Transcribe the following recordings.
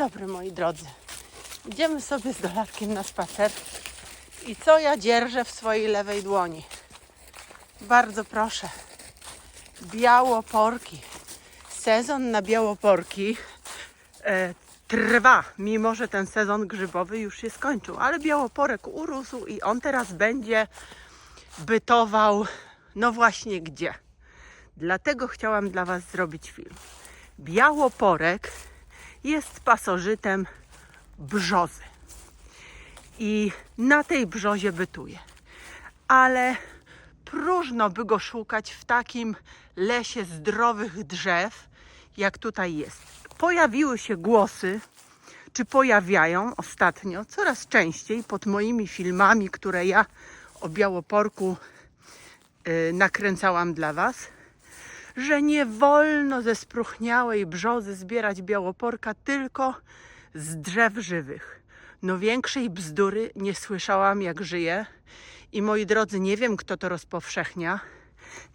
dobry moi drodzy. Idziemy sobie z dolarkiem na spacer. I co ja dzierżę w swojej lewej dłoni? Bardzo proszę. Białoporki. Sezon na białoporki e, trwa, mimo że ten sezon grzybowy już się skończył. Ale białoporek urósł i on teraz będzie bytował, no właśnie gdzie. Dlatego chciałam dla Was zrobić film. Białoporek jest pasożytem brzozy. I na tej brzozie bytuje. Ale próżno by go szukać w takim lesie zdrowych drzew, jak tutaj jest. Pojawiły się głosy, czy pojawiają ostatnio coraz częściej pod moimi filmami, które ja o białoporku y, nakręcałam dla Was, że nie wolno ze spróchniałej brzozy zbierać białoporka tylko z drzew żywych. No większej bzdury nie słyszałam jak żyję i moi drodzy, nie wiem kto to rozpowszechnia.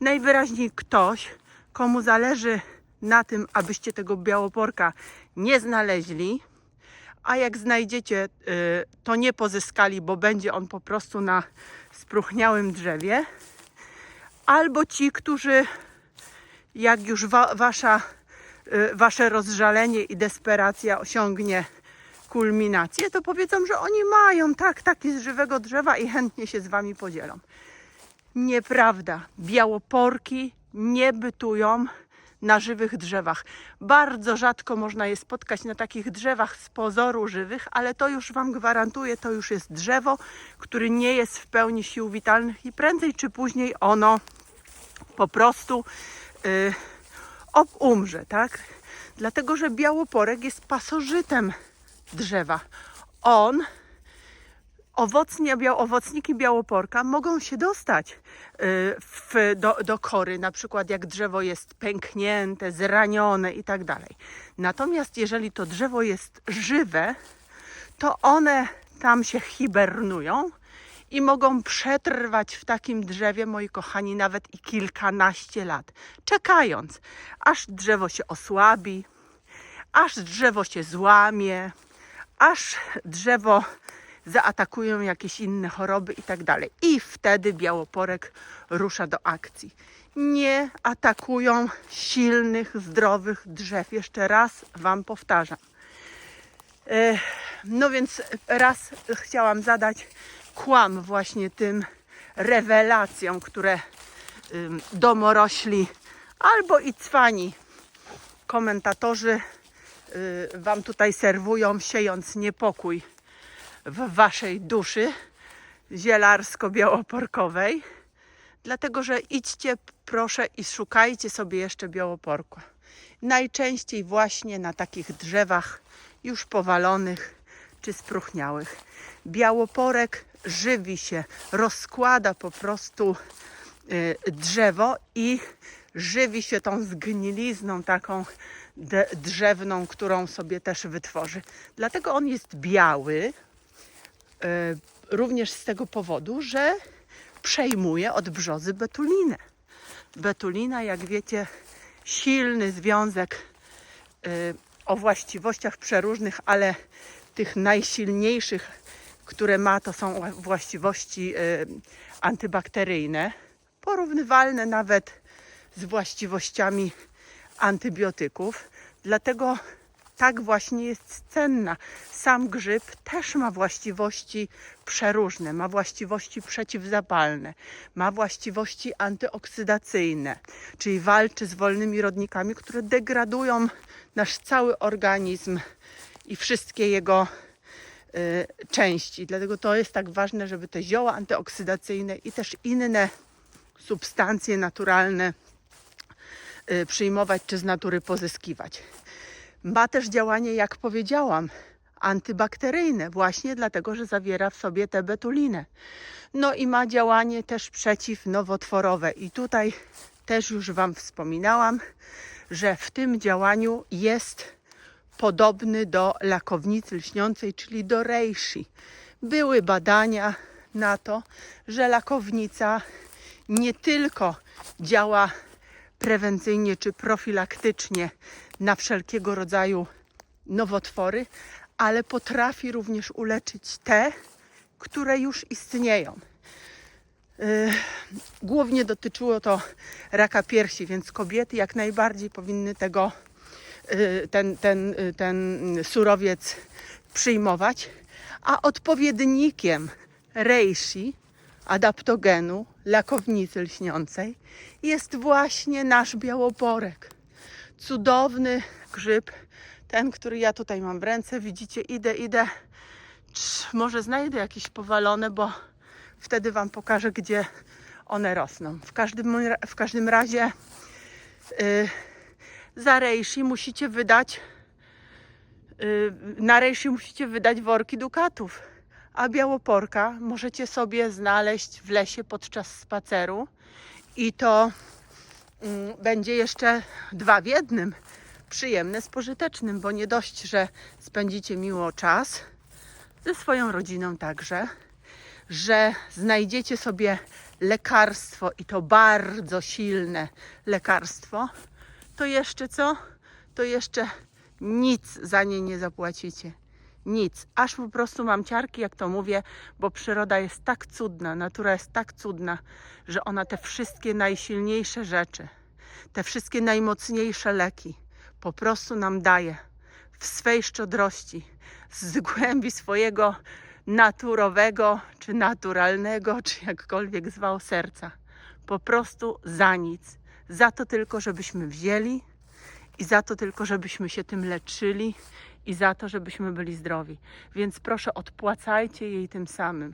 Najwyraźniej ktoś, komu zależy na tym, abyście tego białoporka nie znaleźli, a jak znajdziecie, y, to nie pozyskali, bo będzie on po prostu na spróchniałym drzewie. Albo ci, którzy jak już wa- wasza, y, wasze rozżalenie i desperacja osiągnie kulminację, to powiedzą, że oni mają tak, taki z żywego drzewa i chętnie się z wami podzielą. Nieprawda. Białoporki nie bytują na żywych drzewach. Bardzo rzadko można je spotkać na takich drzewach z pozoru żywych, ale to już Wam gwarantuję, to już jest drzewo, które nie jest w pełni sił witalnych i prędzej czy później ono po prostu y, ob umrze, tak? Dlatego, że białoporek jest pasożytem drzewa. On owocniki białoporka mogą się dostać y, w, do, do kory, na przykład jak drzewo jest pęknięte, zranione i tak dalej. Natomiast jeżeli to drzewo jest żywe, to one tam się hibernują i mogą przetrwać w takim drzewie, moi kochani, nawet i kilkanaście lat, czekając, aż drzewo się osłabi, aż drzewo się złamie, aż drzewo zaatakują jakieś inne choroby i tak dalej. I wtedy białoporek rusza do akcji. Nie atakują silnych, zdrowych drzew. Jeszcze raz Wam powtarzam. E, No więc raz chciałam zadać kłam właśnie tym rewelacjom, które domorośli albo i cwani komentatorzy y, Wam tutaj serwują, siejąc niepokój w Waszej duszy zielarsko-białoporkowej. Dlatego, że idźcie proszę i szukajcie sobie jeszcze białoporku. Najczęściej właśnie na takich drzewach już powalonych czy spróchniałych. Białoporek żywi się, rozkłada po prostu y, drzewo i żywi się tą zgnilizną taką drzewną, którą sobie też wytworzy. Dlatego on jest biały, y, również z tego powodu, że przejmuje od brzozy betulinę. Betulina, jak wiecie, silny związek y, o właściwościach przeróżnych, ale tych najsilniejszych, które ma, to są właściwości y, antybakteryjne, porównywalne nawet z właściwościami antybiotyków. Dlatego tak właśnie jest cenna. Sam grzyb też ma właściwości przeróżne, ma właściwości przeciwzapalne, ma właściwości antyoksydacyjne, czyli walczy z wolnymi rodnikami, które degradują nasz cały organizm i wszystkie jego części. Dlatego to jest tak ważne, żeby te zioła antyoksydacyjne i też inne substancje naturalne y, przyjmować czy z natury pozyskiwać. Ma też działanie, jak powiedziałam, antybakteryjne, właśnie dlatego, że zawiera w sobie tę betulinę. No i ma działanie też przeciwnowotworowe. I tutaj też już Wam wspominałam, że w tym działaniu jest podobny do lakownicy lśniącej, czyli do reishi. Były badania na to, że lakownica nie tylko działa prewencyjnie czy profilaktycznie na wszelkiego rodzaju nowotwory, ale potrafi również uleczyć te, które już istnieją. Y, Głównie dotyczyło to raka piersi, więc kobiety jak najbardziej powinny tego, ten, ten, y, ten surowiec przyjmować. A odpowiednikiem reishi, adaptogenu, lakownicy lśniącej, jest właśnie nasz białoporek. Cudowny grzyb, ten, który ja tutaj mam w ręce. Widzicie, idę, idę. Może znajdę jakieś powalone, bo wtedy Wam pokażę, gdzie one rosną. W każdym, w każdym razie y, za reishi musicie wydać y, na reishi musicie wydać worki dukatów, a białoporka możecie sobie znaleźć w lesie podczas spaceru. I to mm, będzie jeszcze dwa w jednym. Przyjemne z pożytecznym, bo nie dość, że spędzicie miło czas ze swoją rodziną także, że znajdziecie sobie lekarstwo i to bardzo silne lekarstwo, to jeszcze co? To jeszcze nic za nie nie zapłacicie. Nic. Aż po prostu mam ciarki, jak to mówię, bo przyroda jest tak cudna, natura jest tak cudna, że ona te wszystkie najsilniejsze rzeczy, te wszystkie najmocniejsze leki po prostu nam daje w swej szczodrości, z głębi swojego naturowego, czy naturalnego, czy jakkolwiek zwał serca. Po prostu za nic. Za to tylko, żebyśmy wzięli i za to tylko, żebyśmy się tym leczyli i za to, żebyśmy byli zdrowi. Więc proszę, odpłacajcie jej tym samym.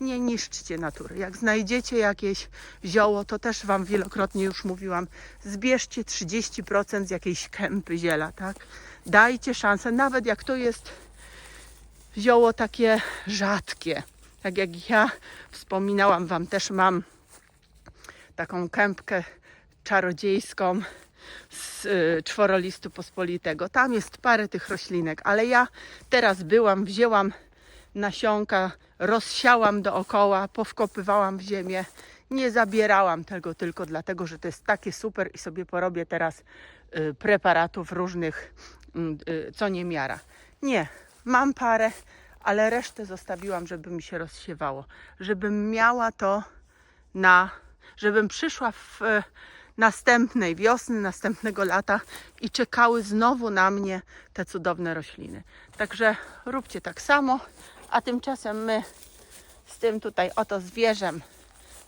Nie niszczcie natury. Jak znajdziecie jakieś zioło, to też Wam wielokrotnie już mówiłam, zbierzcie 30% z jakiejś kępy ziela, tak? Dajcie szansę, nawet jak to jest zioło takie rzadkie. Tak jak ja wspominałam Wam, też mam taką kępkę czarodziejską z y, czworolistu pospolitego. Tam jest parę tych roślinek, ale ja teraz byłam, wzięłam nasionka, rozsiałam dookoła, powkopywałam w ziemię. Nie zabierałam tego tylko dlatego, że to jest takie super i sobie porobię teraz y, preparatów różnych, mm, y, co nie miara. Nie, mam parę, ale resztę zostawiłam, żeby mi się rozsiewało, żebym miała to na, żebym przyszła w następnej wiosny, następnego lata i czekały znowu na mnie te cudowne rośliny. Także róbcie tak samo, a tymczasem my z tym tutaj oto zwierzem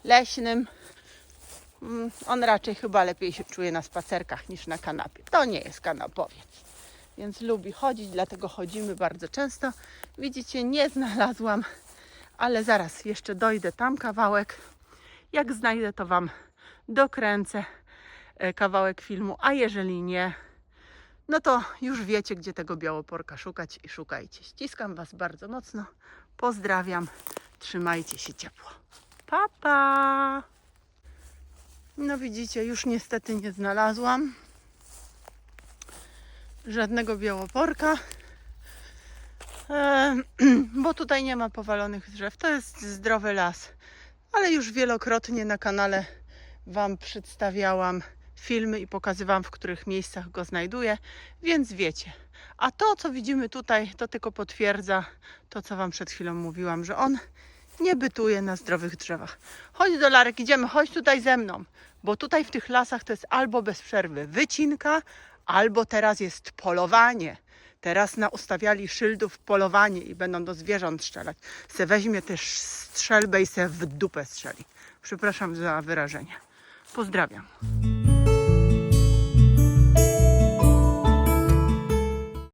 leśnym, mm, on raczej chyba lepiej się czuje na spacerkach niż na kanapie. To nie jest kanapowiec więc lubi chodzić, dlatego chodzimy bardzo często. Widzicie, nie znalazłam, ale zaraz jeszcze dojdę tam kawałek. Jak znajdę, to Wam dokręcę kawałek filmu, a jeżeli nie, no to już wiecie, gdzie tego białoporka szukać i szukajcie. Ściskam Was bardzo mocno. Pozdrawiam. Trzymajcie się ciepło. Pa, pa! No widzicie, już niestety nie znalazłam żadnego białoporka, e, bo tutaj nie ma powalonych drzew. To jest zdrowy las, ale już wielokrotnie na kanale Wam przedstawiałam filmy i pokazywałam, w których miejscach go znajduję, więc wiecie. A to, co widzimy tutaj, to tylko potwierdza to, co Wam przed chwilą mówiłam, że on nie bytuje na zdrowych drzewach. Chodź do Larek, idziemy, chodź tutaj ze mną, bo tutaj w tych lasach to jest albo bez przerwy wycinka, albo teraz jest polowanie. Teraz naustawiali szyldów polowanie i będą do zwierząt strzelać. Se weźmie też strzelbę i se w dupę strzeli. Przepraszam za wyrażenie. Pozdrawiam.